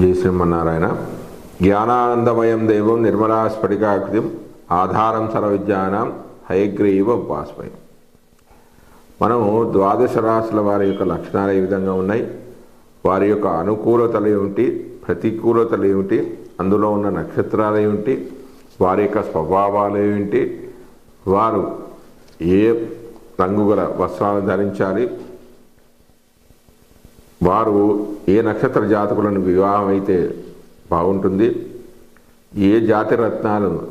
జై శ్రీమన్నారాయణ. జ్ఞానానందమయం దేవం నిర్మలా స్ఫటికాకృతిం ఆధారం సర్వవిద్యానం హయగ్రీవ ఉపాస్మయం మనము ద్వాదశ రాశుల వారి యొక్క లక్షణాలు ఏ విధంగా ఉన్నాయి? వారి యొక్క అనుకూలతలు ఏమిటి? ప్రతికూలతలు ఏమిటి? అందులో ఉన్న నక్షత్రాలు ఏమిటి? వారి యొక్క స్వభావాలు ఏమిటి? వారు ఏ రంగు గల వస్త్రాలను ధరించాలి? వారు ఏ నక్షత్ర జాతకులను వివాహం అయితే బాగుంటుంది ఏ జాతి రత్నాలను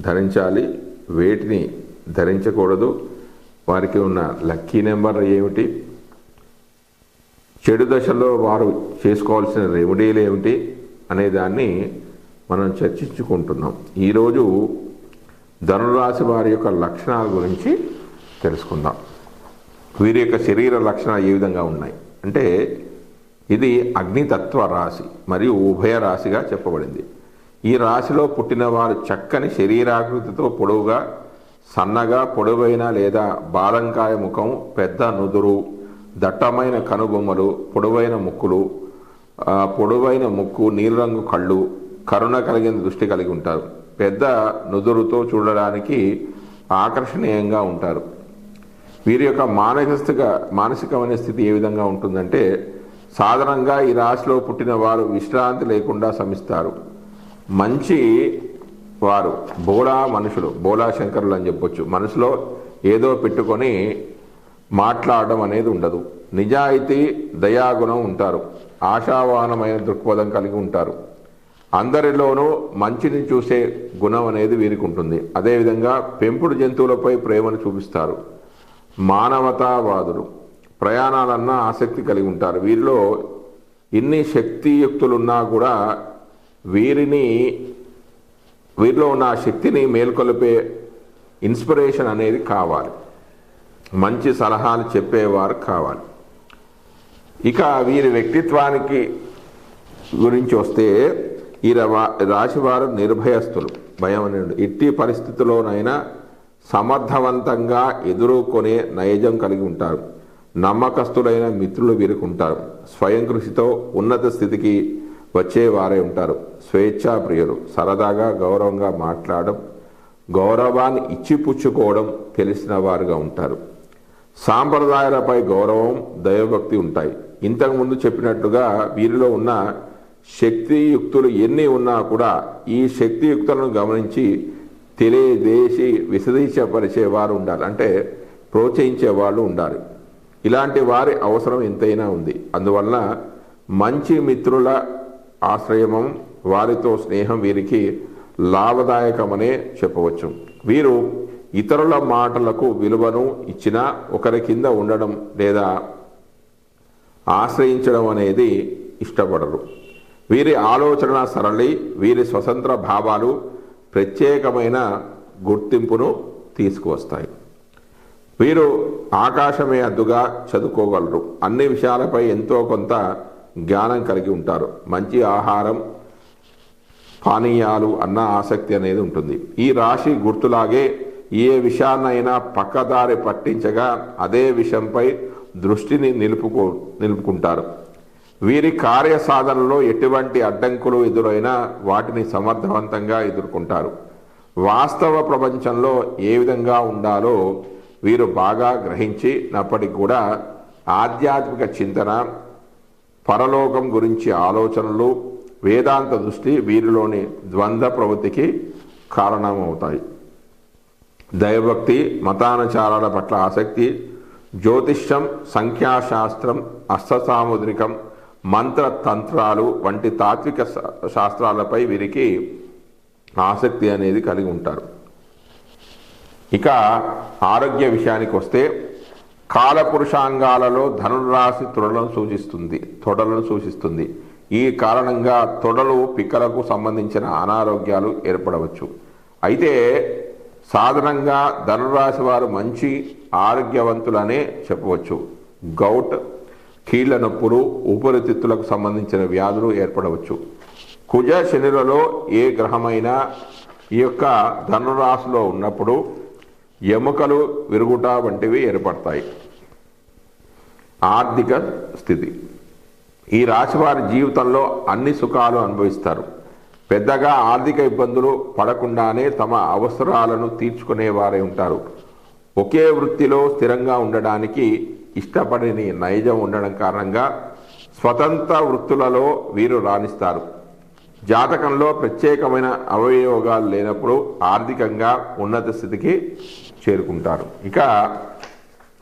ధరించాలి వేటిని ధరించకూడదు వారికి ఉన్న లక్కీ నెంబర్ ఏమిటి చెడు దశలో వారు చేసుకోవాల్సిన రెమెడీలు ఏమిటి అనే దాన్ని మనం చర్చించుకుంటున్నాం. ఈరోజు ధనురాశి వారి యొక్క లక్షణాల గురించి తెలుసుకుందాం. వీరి యొక్క శరీర లక్షణాలు ఏ విధంగా ఉన్నాయి? అంటే ఇది అగ్నితత్వ రాశి మరియు ఉభయ రాశిగా చెప్పబడింది. ఈ రాశిలో పుట్టిన వారు చక్కని శరీరాకృతితో పొడవుగా సన్నగా పొడవైన లేదా బాలంకాయ ముఖం పెద్ద నుదురు దట్టమైన కనుబొమ్మలు పొడవైన ముక్కులు పొడవైన ముక్కు నీలిరంగు కళ్ళు కరుణ కలిగిన దృష్టి కలిగి ఉంటారు. పెద్ద నుదురుతో చూడడానికి ఆకర్షణీయంగా ఉంటారు. వీరి యొక్క మానసిక మానసికమైన స్థితి ఏ విధంగా ఉంటుందంటే సాధారణంగా ఈ రాశిలో పుట్టిన వారు విశ్రాంతి లేకుండా శ్రమిస్తారు మంచి వారు బోళా మనుషులు బోళా శంకరులు అని చెప్పొచ్చు. మనసులో ఏదో పెట్టుకొని మాట్లాడడం అనేది ఉండదు. నిజాయితీ దయాగుణం ఉంటారు. ఆశావాహనమైన దృక్పథం కలిగి ఉంటారు. అందరిలోనూ మంచిని చూసే గుణం అనేది వీరికి ఉంటుంది. అదేవిధంగా పెంపుడు జంతువులపై ప్రేమను చూపిస్తారు. మానవతావాదులు. ప్రయాణాలన్నా ఆసక్తి కలిగి ఉంటారు. వీరిలో ఇన్ని శక్తియుక్తులున్నా కూడా వీరిని వీరిలో ఉన్న ఆ శక్తిని మేల్కొల్పే ఇన్స్పిరేషన్ అనేది కావాలి. మంచి సలహాలు చెప్పేవారు కావాలి. ఇక వీరి వ్యక్తిత్వానికి గురించి వస్తే ఈ రవా- రాశివారు నిర్భయస్తులు భయం అనేది ఎట్టి పరిస్థితుల్లోనైనా సమర్థవంతంగా ఎదుర్కొనే నైజం కలిగి ఉంటారు. నమ్మకస్తులైన మిత్రులు వీరికి ఉంటారు స్వయం కృషితో ఉన్నత స్థితికి వచ్చేవారే ఉంటారు. స్వేచ్ఛాప్రియులు సరదాగా గౌరవంగా మాట్లాడడం గౌరవాన్ని ఇచ్చిపుచ్చుకోవడం తెలిసిన వారుగా ఉంటారు. సాంప్రదాయాలపై గౌరవం దైవభక్తి ఉంటాయి. ఇంతకుముందు చెప్పినట్లుగా వీరిలో ఉన్న శక్తియుక్తులు ఎన్ని ఉన్నా కూడా ఈ శక్తియుక్తులను గమనించి తెలియజేసి విశదీచపరిచే వారు ఉండాలి. అంటే ప్రోత్సహించే వాళ్ళు ఉండాలి. ఇలాంటి వారి అవసరం ఎంతైనా ఉంది. అందువల్ల మంచి మిత్రుల ఆశ్రయమం వారితో స్నేహం వీరికి లాభదాయకమనే చెప్పవచ్చు. వీరు ఇతరుల మాటలకు విలువను ఇచ్చినా ఒకరి కింద ఉండడం లేదా ఆశ్రయించడం అనేది ఇష్టపడరు. వీరి ఆలోచన సరళి వీరి స్వతంత్ర భావాలు ప్రత్యేకమైన గుర్తింపును తీసుకువస్తాయి. వీరు ఆకాశమే అద్దుగా చదువుకోగలరు. అన్ని విషయాలపై ఎంతో కొంత జ్ఞానం కలిగి ఉంటారు. మంచి ఆహారం పానీయాలు అన్న ఆసక్తి అనేది ఉంటుంది. ఈ రాశి గుర్తులాగే ఏ విషయాన్నైనా పక్కదారి పట్టించగా అదే విషయంపై దృష్టిని నిలుపుకో నిలుపుకుంటారు. వీరి కార్య సాధనలో ఎటువంటి అడ్డంకులు ఎదురైనా వాటిని సమర్థవంతంగా ఎదుర్కొంటారు. వాస్తవ ప్రపంచంలో ఏ విధంగా ఉండాలో వీరు బాగా గ్రహించినప్పటికీ కూడా ఆధ్యాత్మిక చింతన పరలోకం గురించి ఆలోచనలు వేదాంత దృష్టి వీరిలోని ద్వంద్వ ప్రవృత్తికి కారణమవుతాయి. దైవభక్తి మతానుచారాల పట్ల ఆసక్తి జ్యోతిష్యం సంఖ్యాశాస్త్రం అష్టసాముద్రికం మంత్ర తంత్రాలు వంటి తాత్విక శా- శాస్త్రాలపై వీరికి ఆసక్తి అనేది కలిగి ఉంటారు. ఇక ఆరోగ్య విషయానికి వస్తే కాలపురుషాంగాలలో ధనురాశి తొడలను సూచిస్తుంది తొడలను సూచిస్తుంది. ఈ కారణంగా తొడలు పిక్కలకు సంబంధించిన అనారోగ్యాలు ఏర్పడవచ్చు. అయితే సాధారణంగా ధనురాశి వారు మంచి ఆరోగ్యవంతులనే చెప్పవచ్చు. గౌట్ కీళ్ళ నొప్పులు ఊపిరితిత్తులకు సంబంధించిన వ్యాధులు ఏర్పడవచ్చు. కుజ శనిలలో ఏ గ్రహమైనా ఈ యొక్క ధనురాశిలో ఉన్నప్పుడు ఎముకలు విరుగుట వంటివి ఏర్పడతాయి. ఆర్థిక స్థితి. ఈ రాశి వారి జీవితంలో అన్ని సుఖాలు అనుభవిస్తారు. పెద్దగా ఆర్థిక ఇబ్బందులు పడకుండానే తమ అవసరాలను తీర్చుకునే వారే ఉంటారు. ఒకే వృత్తిలో స్థిరంగా ఉండడానికి ఇష్టపడని నైజం ఉండడం కారణంగా స్వతంత్ర వృత్తులలో వీరు రాణిస్తారు. జాతకంలో ప్రత్యేకమైన అవయోగాలు లేనప్పుడు ఆర్థికంగా ఉన్నత స్థితికి చేరుకుంటారు. ఇక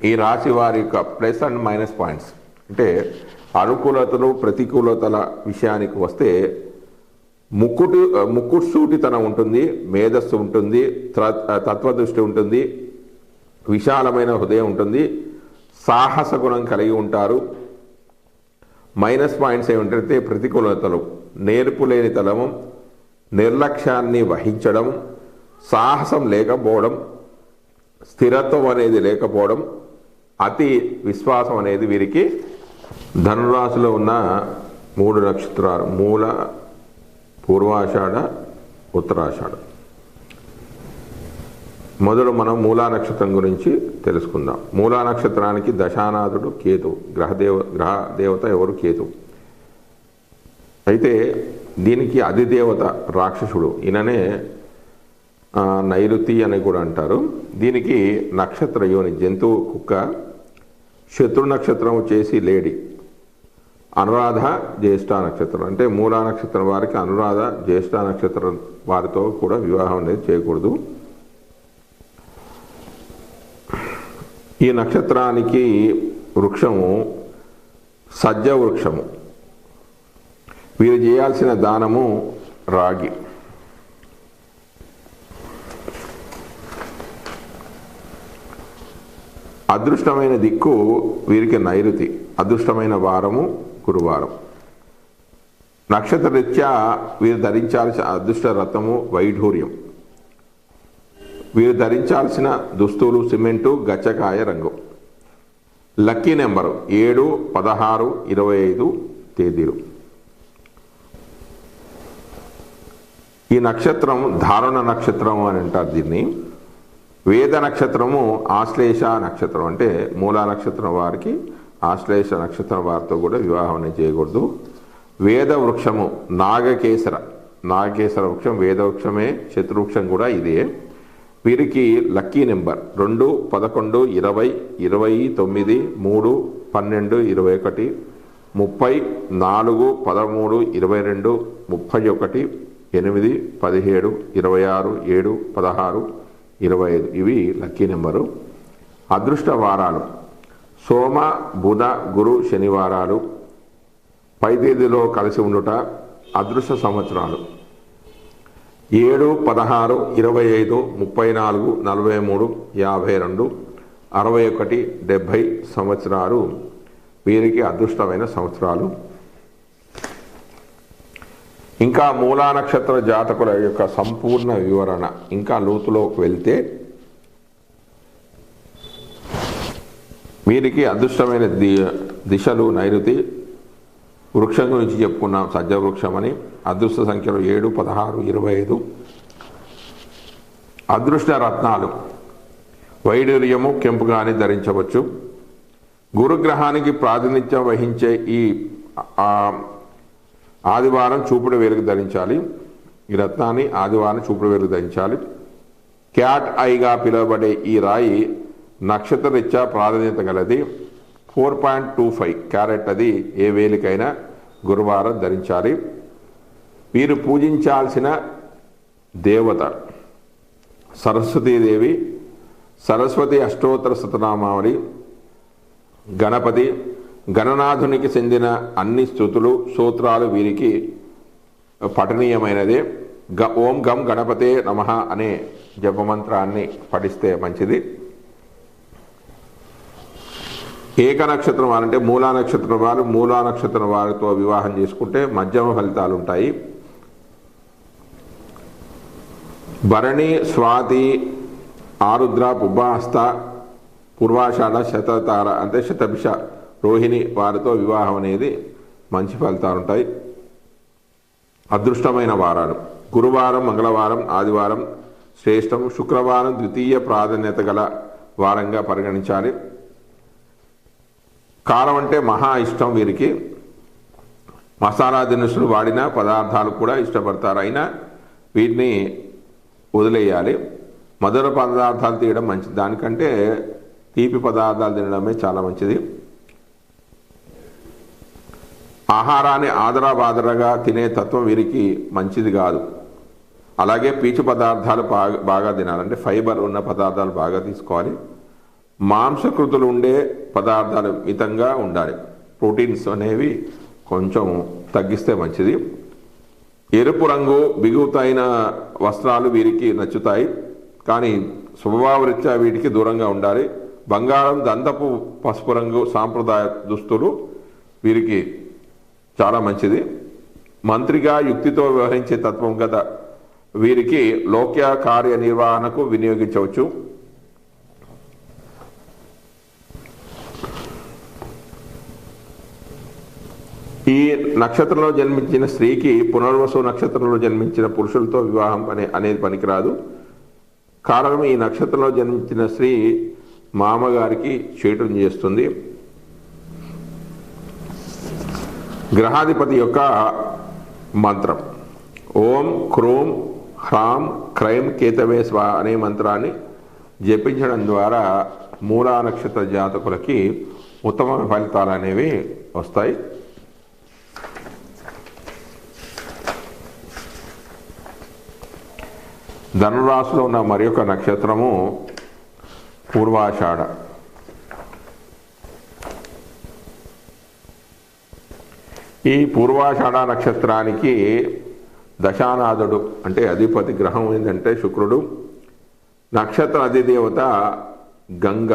ఈ రాశి వారి యొక్క ప్లస్ అండ్ మైనస్ పాయింట్స్. అంటే అనుకూలతలు ప్రతికూలతల విషయానికి వస్తే ముక్కుటి ముక్కుసూటితనం ఉంటుంది మేధస్సు ఉంటుంది తత్వదృష్టి ఉంటుంది విశాలమైన హృదయం ఉంటుంది సాహస గుణం కలిగి ఉంటారు. మైనస్ పాయింట్స్ ఏమిటంటే ప్రతికూలతలు. నేర్పు తలము నిర్లక్ష్యాన్ని వహించడం సాహసం లేకపోవడం స్థిరత్వం అనేది లేకపోవడం అతి విశ్వాసం అనేది వీరికి ధనురాశిలో ఉన్న మూడు నక్షత్రాలు మూల పూర్వాషాఢ ఉత్తరాషాఢ. మొదలు మనం మూలా నక్షత్రం గురించి తెలుసుకుందాం. మూలా నక్షత్రానికి దశానాథుడు కేతు గ్రహదేవ గ్రహ దేవత ఎవరు? కేతు అయితే దీనికి అధిదేవత రాక్షసుడు. ఈయననే నైరుతి అని కూడా అంటారు. దీనికి నక్షత్ర యోని జంతువు కుక్క శత్రు నక్షత్రం చేసి లేడి. అనురాధ జ్యేష్ఠ నక్షత్రం. అంటే మూలా నక్షత్రం వారికి అనురాధ జ్యేష్ఠ నక్షత్రం వారితో కూడా వివాహం అనేది చేయకూడదు. ఈ నక్షత్రానికి వృక్షము సజ్జ వృక్షము వీరు చేయాల్సిన దానము రాగి. అదృష్టమైన దిక్కు వీరికి నైరుతి అదృష్టమైన వారము గురువారం. నక్షత్ర రీత్యా వీరు ధరించాల్సిన అదృష్ట రథము వైఢూర్యం. వీరు ధరించాల్సిన దుస్తులు సిమెంటు గచ్చకాయ రంగు. లక్కీ నెంబరు ఏడు పదహారు ఇరవై ఐదు తేదీలు. ఈ నక్షత్రం ధారణ నక్షత్రం అని అంటారు దీన్ని. వేద నక్షత్రము ఆశ్లేష నక్షత్రం అంటే మూలా నక్షత్రం వారికి ఆశ్లేష నక్షత్రం వారితో కూడా వివాహం అనేది చేయకూడదు. వేద వృక్షము నాగకేసర నాగకేసర వృక్షం వేద వృక్షమే శత్రువృక్షం కూడా ఇదే. వీరికి లక్కీ నెంబర్ రెండు పదకొండు ఇరవై ఇరవై తొమ్మిది మూడు పన్నెండు ఇరవై ఒకటి ముప్పై నాలుగు పదమూడు ఇరవై రెండు ముప్పై ఒకటి ఎనిమిది పదిహేడు ఇరవై ఆరు ఏడు పదహారు ఇరవై ఐదు ఇవి లక్కీ నెంబరు. అదృష్ట వారాలు సోమ బుధ గురు శనివారాలు. పై తేదీలో కలిసి ఉండుట అదృష్ట సంవత్సరాలు. ఏడు పదహారు ఇరవై ఐదు ముప్పై నాలుగు నలభై మూడు యాభై రెండు అరవై ఒకటి డెబ్భై సంవత్సరాలు. వీరికి అదృష్టమైన సంవత్సరాలు. ఇంకా మూలా నక్షత్ర జాతకుల యొక్క సంపూర్ణ వివరణ ఇంకా లోతులోకి వెళ్తే వీరికి అదృష్టమైన ది దిశలు నైరుతి వృక్షం గురించి చెప్పుకున్నాం సజ్జ వృక్షం అని అదృష్ట సంఖ్యలు ఏడు పదహారు ఇరవై ఐదు అదృష్ట రత్నాలు వైడూర్యము కెంపు కానీ ధరించవచ్చు. గురుగ్రహానికి ప్రాతినిధ్యం వహించే ఈ ఆదివారం చూపుడు వేలుకు ధరించాలి. ఈ రత్నాన్ని ఆదివారం చూపుడు వేలుకు ధరించాలి. క్యాట్ ఐగా పిలువబడే ఈ రాయి నక్షత్ర రీత్యా ప్రాధాన్యత గలది. Four point two five carat అది ఏ వేలికైనా గురువారం ధరించాలి. వీరు పూజించాల్సిన దేవత సరస్వతీదేవి సరస్వతి అష్టోత్తర శతనామావళి గణపతి గణనాథునికి చెందిన అన్ని స్థుతులు సూత్రాలు వీరికి పఠనీయమైనదే. గ ఓం గం గణపతే నమ అనే జపమంత్రాన్ని పఠిస్తే మంచిది. ఏక నక్షత్రం వారంటే మూలా నక్షత్రం వారు మూలా నక్షత్రం వారితో వివాహం చేసుకుంటే మధ్యమ ఫలితాలు ఉంటాయి. భరణి స్వాతి ఆరుద్ర పుబ్బాహస్త పూర్వాషాఢ శతతార అంటే శతభిష రోహిణి వారితో వివాహం అనేది మంచి ఫలితాలు ఉంటాయి. అదృష్టమైన వారాలు. గురువారం మంగళవారం ఆదివారం శ్రేష్టం శుక్రవారం ద్వితీయ ప్రాధాన్యత గల వారంగా పరిగణించాలి. కాలం అంటే మహా ఇష్టం వీరికి. మసాలా దినుసులు వాడిన పదార్థాలు కూడా ఇష్టపడతారు. అయినా వీటిని వదిలేయాలి. మధుర పదార్థాలు తీయడం మంచిది. దానికంటే తీపి పదార్థాలు తినడమే చాలా మంచిది. ఆహారాన్ని ఆదరాబాదరగా తినే తత్వం వీరికి మంచిది కాదు. అలాగే పీచు పదార్థాలు బాగా బాగా తినాలంటే ఫైబర్ ఉన్న పదార్థాలు బాగా తీసుకోవాలి. మాంసకృతులు ఉండే పదార్థాలు మితంగా ఉండాలి. ప్రోటీన్స్ అనేవి కొంచెం తగ్గిస్తే మంచిది. ఎరుపు రంగు బిగుతైన వస్త్రాలు వీరికి నచ్చుతాయి. కానీ స్వభావరీత్యా వీటికి దూరంగా ఉండాలి. బంగారం దంతపు పసుపు రంగు సాంప్రదాయ దుస్తులు వీరికి చాలా మంచిది. మంత్రిగా యుక్తితో వ్యవహరించే తత్వం గత వీరికి లోక్య కార్య నిర్వహణకు వినియోగించవచ్చు. ఈ నక్షత్రంలో జన్మించిన స్త్రీకి పునర్వసు నక్షత్రంలో జన్మించిన పురుషులతో వివాహం అనే అనేది పనికిరాదు. కారణం ఈ నక్షత్రంలో జన్మించిన స్త్రీ మామగారికి చేటుం చేస్తుంది. గ్రహాధిపతి యొక్క మంత్రం. ఓం క్రోం హ్రాం క్రైం కేతవే స్వ అనే మంత్రాన్ని జపించడం ద్వారా మూలా నక్షత్ర జాతకులకి ఉత్తమ ఫలితాలు అనేవి వస్తాయి. ధనురాశిలో ఉన్న మరి నక్షత్రము పూర్వాషాఢ. ఈ పూర్వాషాఢ నక్షత్రానికి దశానాథుడు అంటే అధిపతి గ్రహం ఏంటంటే శుక్రుడు. నక్షత్ర అధిదేవత గంగ.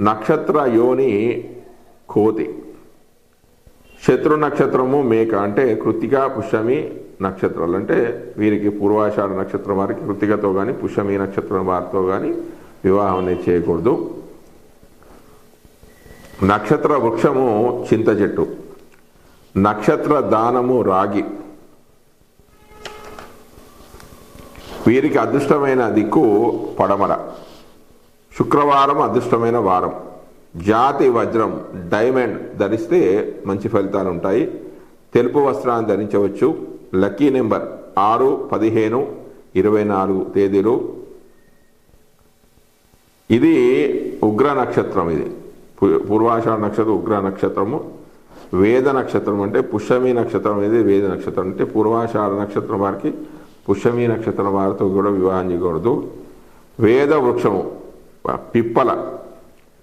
నక్షత్ర యోని కోతి. శత్రు నక్షత్రము మేక అంటే కృతిక పుష్యమి నక్షత్రాలు. అంటే వీరికి పూర్వాషాఢ నక్షత్రం వారికి కృతికతో కానీ పుష్యమి నక్షత్రం వారితో కానీ వివాహం అనేది చేయకూడదు. నక్షత్ర వృక్షము చింత చెట్టు. నక్షత్ర దానము రాగి. వీరికి అదృష్టమైన దిక్కు పడమర. శుక్రవారం అదృష్టమైన వారం. జాతి వజ్రం డైమండ్ ధరిస్తే మంచి ఫలితాలు ఉంటాయి. తెలుపు వస్త్రాన్ని ధరించవచ్చు. లక్కీ నెంబర్ ఆరు పదిహేను ఇరవై నాలుగు తేదీలు. ఇది ఉగ్ర నక్షత్రం ఇది. పూర్వాషాఢ నక్షత్రం ఉగ్ర నక్షత్రము. వేద నక్షత్రం అంటే పుష్యమి నక్షత్రం అనేది వేద నక్షత్రం అంటే పూర్వాషాఢ నక్షత్రం వారికి పుష్యమి నక్షత్రం వారితో కూడా వివాహం చేయకూడదు. వేద వృక్షము పిప్పల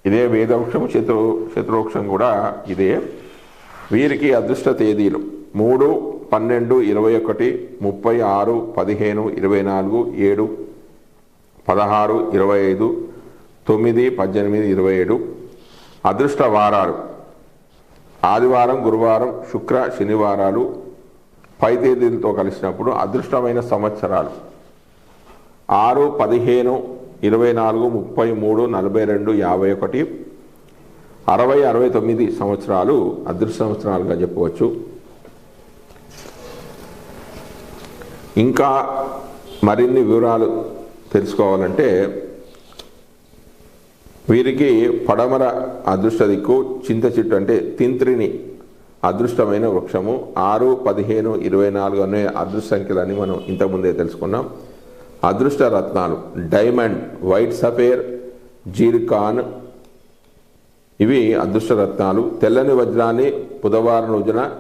ఇదే వేద వృక్షము శత్రు శత్రువృక్షం కూడా ఇదే. వీరికి అదృష్ట తేదీలు మూడు పన్నెండు ఇరవై ఒకటి ముప్పై ఆరు పదిహేను ఇరవై నాలుగు ఏడు పదహారు ఇరవై ఐదు తొమ్మిది పద్దెనిమిది ఇరవై ఏడు. అదృష్ట వారాలు. ఆదివారం గురువారం శుక్ర శనివారాలు పై తేదీలతో కలిసినప్పుడు అదృష్టమైన సంవత్సరాలు. ఆరు పదిహేను ఇరవై నాలుగు ముప్పై మూడు నలభై రెండు యాభై ఒకటి అరవై అరవై తొమ్మిది సంవత్సరాలు అదృష్ట సంవత్సరాలుగా చెప్పవచ్చు. ఇంకా మరిన్ని వివరాలు తెలుసుకోవాలంటే వీరికి పడమర అదృష్ట దిక్కు చింత చెట్టు అంటే తింత్రిని అదృష్టమైన వృక్షము. ఆరు పదిహేను ఇరవై నాలుగు అనే అదృష్ట సంఖ్యలని మనం ఇంతకుముందే తెలుసుకున్నాం. అదృష్ట రత్నాలు డైమండ్ వైట్ సఫేర్ జీర్కాన్ ఇవి అదృష్ట రత్నాలు. తెల్లని వజ్రాన్ని బుధవారం రోజున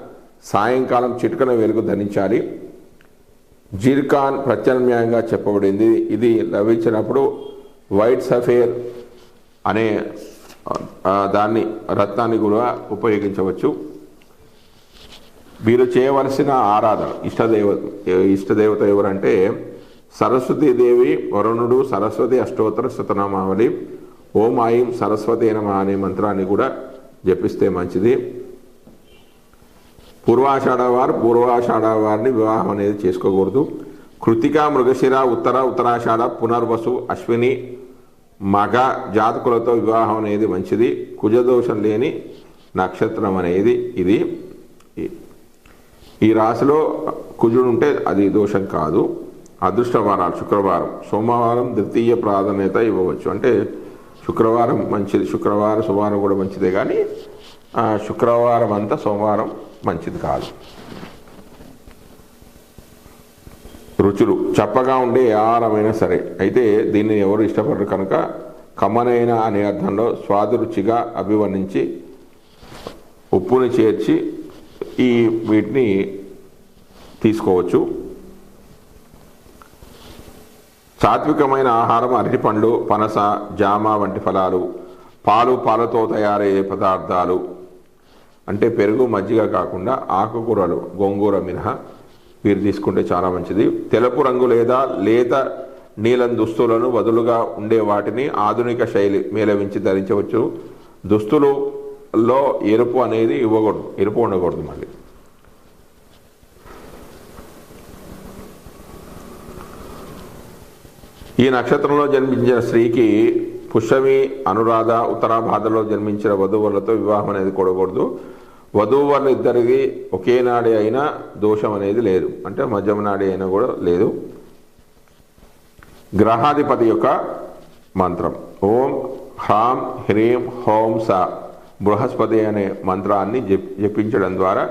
సాయంకాలం చిటికన వెలుగు ధరించాలి. జీర్కాన్ ప్రత్యామ్నాయంగా చెప్పబడింది. ఇది లభించినప్పుడు వైట్ సఫేర్ అనే దాన్ని రత్నాన్ని కూడా ఉపయోగించవచ్చు. వీరు చేయవలసిన ఆరాధన ఇష్టదేవ ఇష్టదేవత ఎవరంటే సరస్వతీదేవి వరుణుడు సరస్వతి అష్టోత్తర శతనామావళి ఓం ఆయిం సరస్వతి నమ అనే మంత్రాన్ని కూడా జపిస్తే మంచిది. పూర్వాషాఢ వారు పూర్వాషాఢ వారిని వివాహం అనేది చేసుకోకూడదు. కృతిక మృగశిర ఉత్తర ఉత్తరాషాఢ పునర్వసు అశ్విని మగ జాతకులతో వివాహం అనేది మంచిది. కుజదోషం లేని నక్షత్రం అనేది ఇది. ఈ- రాశిలో కుజుడు ఉంటే అది దోషం కాదు. అదృష్టవారాలు శుక్రవారం. సోమవారం ద్వితీయ ప్రాధాన్యత ఇవ్వవచ్చు. అంటే శుక్రవారం మంచిది. శుక్రవారం సోమవారం కూడా మంచిదే కానీ శుక్రవారం అంతా సోమవారం మంచిది కాదు. రుచులు చప్పగా ఉండే ఆహారమైనా సరే. అయితే దీన్ని ఎవరు ఇష్టపడరు కనుక కమ్మనైనా అనే అర్థంలో స్వాదు రుచిగా అభివర్ణించి ఉప్పుని చేర్చి ఈ వీటిని తీసుకోవచ్చు. సాత్వికమైన ఆహారం అరటిపండు పనస జామ వంటి ఫలాలు పాలు పాలతో తయారయ్యే పదార్థాలు అంటే పెరుగు మజ్జిగ కాకుండా ఆకుకూరలు గోంగూర మినహా మీరు తీసుకుంటే చాలా మంచిది. తెలుపు రంగు లేదా లేత నీలం దుస్తులను వదులుగా ఉండే వాటిని ఆధునిక శైలి మేలవించి ధరించవచ్చు. దుస్తులలో ఎరుపు అనేది ఇవ్వకూడదు ఎరుపు ఉండకూడదు మళ్ళీ. ఈ నక్షత్రంలో జన్మించిన స్త్రీకి పుష్యమి అనురాధ ఉత్తరాభాద్రలో జన్మించిన వధువులతో వివాహం అనేది కూడకూడదు. వధువు ఇద్దరికి ఒకే నాడే అయినా దోషం అనేది లేదు. అంటే మధ్యమ నాడే అయినా కూడా లేదు. గ్రహాధిపతి యొక్క మంత్రం. ఓం హ్రాం హ్రీం హోం సా. బృహస్పతి అనే మంత్రాన్ని జపించడం ద్వారా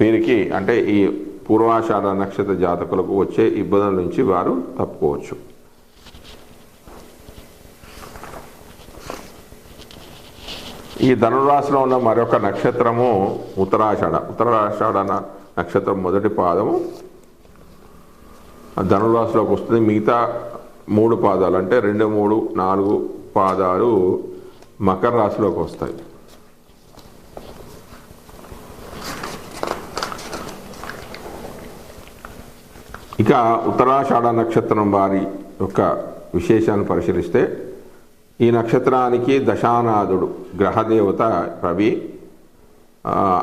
వీరికి అంటే ఈ పూర్వాషాఢ నక్షత్ర జాతకులకు వచ్చే ఇబ్బందుల నుంచి వారు తప్పుకోవచ్చు. ఈ ధనురాశిలో ఉన్న మరొక నక్షత్రము ఉత్తరాషాఢ. ఉత్తరాషాఢ నక్షత్రం మొదటి పాదము. ఆ ధనురాశిలోకి వస్తుంది. మిగతా మూడు పాదాలు అంటే రెండు మూడు నాలుగు పాదాలు మకర రాశిలోకి వస్తాయి. ఇక ఉత్తరాషాఢ నక్షత్రం వారి యొక్క విశేషాన్ని పరిశీలిస్తే ఈ నక్షత్రానికి దశానాథుడు గ్రహదేవత రవి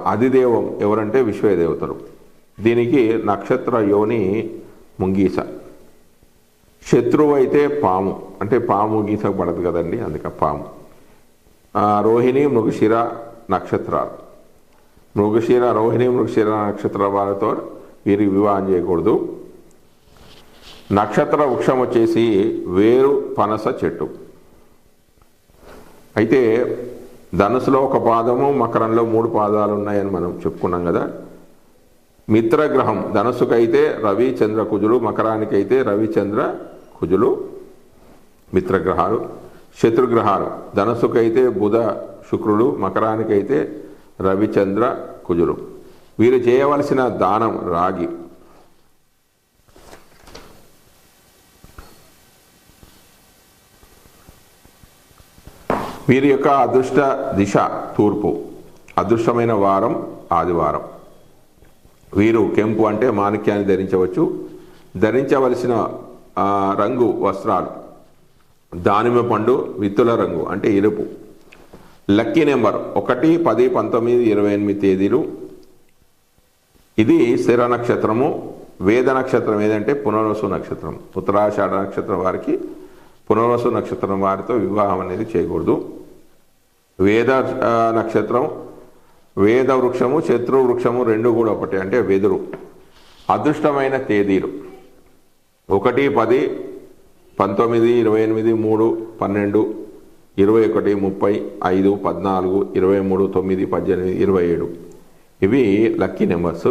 అధిదేవం ఎవరంటే విశ్వదేవతలు. దీనికి నక్షత్ర యోని ముంగీస. శత్రువు అయితే పాము అంటే పాము గీస పడదు కదండి అందుక పాము. రోహిణి మృగశిర నక్షత్రాలు. మృగశిర రోహిణి మృగశిర నక్షత్ర వారితో వీరికి వివాహం చేయకూడదు. నక్షత్ర వృక్షం వచ్చేసి వేరు పనస చెట్టు. అయితే ధనుసులో ఒక పాదము మకరంలో మూడు పాదాలు ఉన్నాయని మనం చెప్పుకున్నాం కదా. మిత్రగ్రహం ధనుసుకైతే రవి చంద్ర కుజులు మకరానికైతే రవి చంద్ర కుజులు మిత్రగ్రహాలు. శత్రుగ్రహాలు ధనుసుకైతే బుధ శుక్రులు మకరానికైతే రవిచంద్ర కుజులు. వీరు చేయవలసిన దానం రాగి. వీరి యొక్క అదృష్ట దిశ తూర్పు. అదృష్టమైన వారం ఆదివారం. వీరు కెంపు అంటే మాణిక్యాన్ని ధరించవచ్చు. ధరించవలసిన రంగు వస్త్రాలు. దానిమ్మ పండు విత్తుల రంగు అంటే ఎరుపు లక్కీ నెంబర్ ఒకటి పది పంతొమ్మిది ఇరవై ఎనిమిది తేదీలు. ఇది స్థిర నక్షత్రము వేద నక్షత్రం ఏదంటే పునర్వసు నక్షత్రం ఉత్తరాషాఢ నక్షత్రం వారికి పునర్వసు నక్షత్రం వారితో వివాహం అనేది చేయకూడదు. వేద నక్షత్రం వేద వృక్షము శత్రు వృక్షము రెండు కూడా ఒకటి అంటే వెదురు. అదృష్టమైన తేదీలు. ఒకటి పది పంతొమ్మిది ఇరవై ఎనిమిది మూడు పన్నెండు ఇరవై ఒకటి ముప్పై ఐదు పద్నాలుగు ఇరవై మూడు తొమ్మిది పద్దెనిమిది ఇరవై ఏడు. ఇవి లక్కీ నెంబర్స్.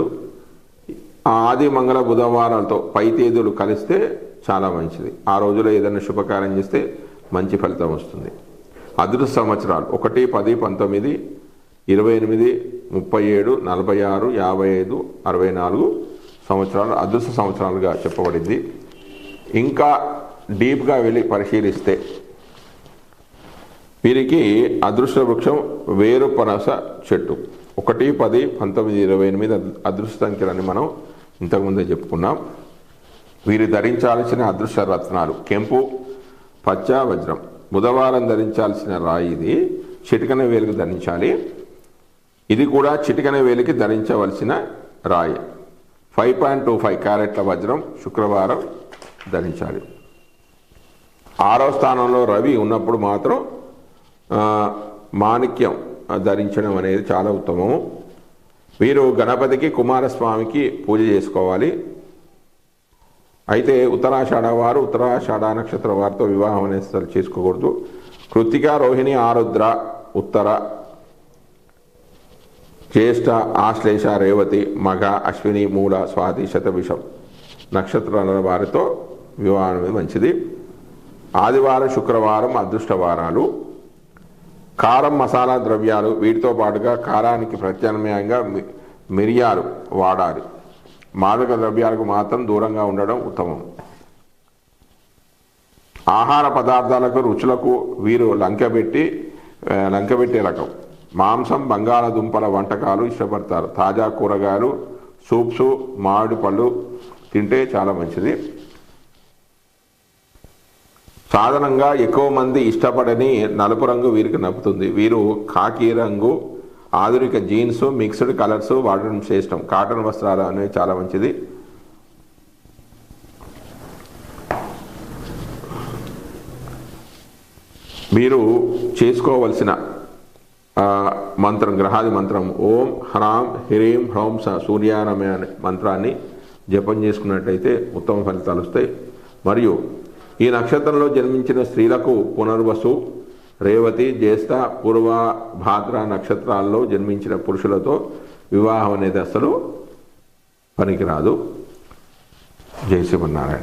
ఆది మంగళ బుధవారాలతో పై తేదీలు కలిస్తే చాలా మంచిది. ఆ రోజులో ఏదైనా శుభకార్యం చేస్తే మంచి ఫలితం వస్తుంది. అదృష్ట సంవత్సరాలు ఒకటి పది పంతొమ్మిది ఇరవై ఎనిమిది ముప్పై ఏడు నలభై ఆరు యాభై ఐదు అరవై నాలుగు సంవత్సరాలు అదృష్ట సంవత్సరాలుగా చెప్పబడింది. ఇంకా డీప్గా వెళ్ళి పరిశీలిస్తే వీరికి అదృష్ట వృక్షం వేరు పనస చెట్టు. ఒకటి పది పంతొమ్మిది ఇరవై ఎనిమిది అదృష్ట సంఖ్యలని మనం ఇంతకుముందే చెప్పుకున్నాం. వీరు ధరించాల్సిన అదృశ్య రత్నాలు. కెంపు పచ్చ వజ్రం. బుధవారం ధరించాల్సిన రాయి ఇది. చిటికన వేలుకు ధరించాలి. ఇది కూడా చిటికన వేలికి ధరించవలసిన రాయి. ఫైవ్ పాయింట్ టూ ఫైవ్ క్యారెట్ల వజ్రం శుక్రవారం ధరించాలి. ఆరో స్థానంలో రవి ఉన్నప్పుడు మాత్రం మాణిక్యం ధరించడం అనేది చాలా ఉత్తమము. వీరు గణపతికి కుమారస్వామికి పూజ చేసుకోవాలి. అయితే ఉత్తరాషాఢ వారు ఉత్తరాషాఢ నక్షత్ర వారితో వివాహం అనేది చేసుకోకూడదు. కృతిక రోహిణి ఆరుద్ర ఉత్తర జ్యేష్ఠ ఆశ్లేష రేవతి మగ అశ్విని మూల స్వాతి శతభిషం నక్షత్రాల వారితో వివాహం అనేది మంచిది. ఆదివారం శుక్రవారం అదృష్టవారాలు. కారం మసాలా ద్రవ్యాలు వీటితో పాటుగా కారానికి ప్రత్యామ్నాయంగా మి- మిరియాలు వాడాలి. మాదక ద్రవ్యాలకు మాత్రం దూరంగా ఉండడం ఉత్తమం. ఆహార పదార్థాలకు రుచులకు వీరు లంకబెట్టి లంకబెట్టే రకం. మాంసం బంగాళదుంపల వంటకాలు ఇష్టపడతారు. తాజా కూరగాయలు సూప్స్ మామిడి పళ్ళు తింటే చాలా మంచిది. సాధారణంగా ఎక్కువ మంది ఇష్టపడని నలుపు రంగు వీరికి నప్పుతుంది. వీరు కాకి రంగు ఆధునిక జీన్స్ మిక్స్డ్ కలర్స్ వాడడం శ్రేష్టం. కాటన్ వస్త్రాలు అనేవి చాలా మంచిది. మీరు చేసుకోవలసిన మంత్రం గ్రహాది మంత్రం ఓం హ్రాం హ్రీం హ్రౌం స సూర్యానమే అనే మంత్రాన్ని జపం చేసుకున్నట్టయితే ఉత్తమ ఫలితాలు వస్తాయి. మరియు ఈ నక్షత్రంలో జన్మించిన స్త్రీలకు పునర్వసు రేవతి జ్యేష్ఠ పూర్వ భాద్ర నక్షత్రాల్లో జన్మించిన పురుషులతో వివాహం అనేది అసలు పనికిరాదు. జై శ్రీమన్నారాయణ.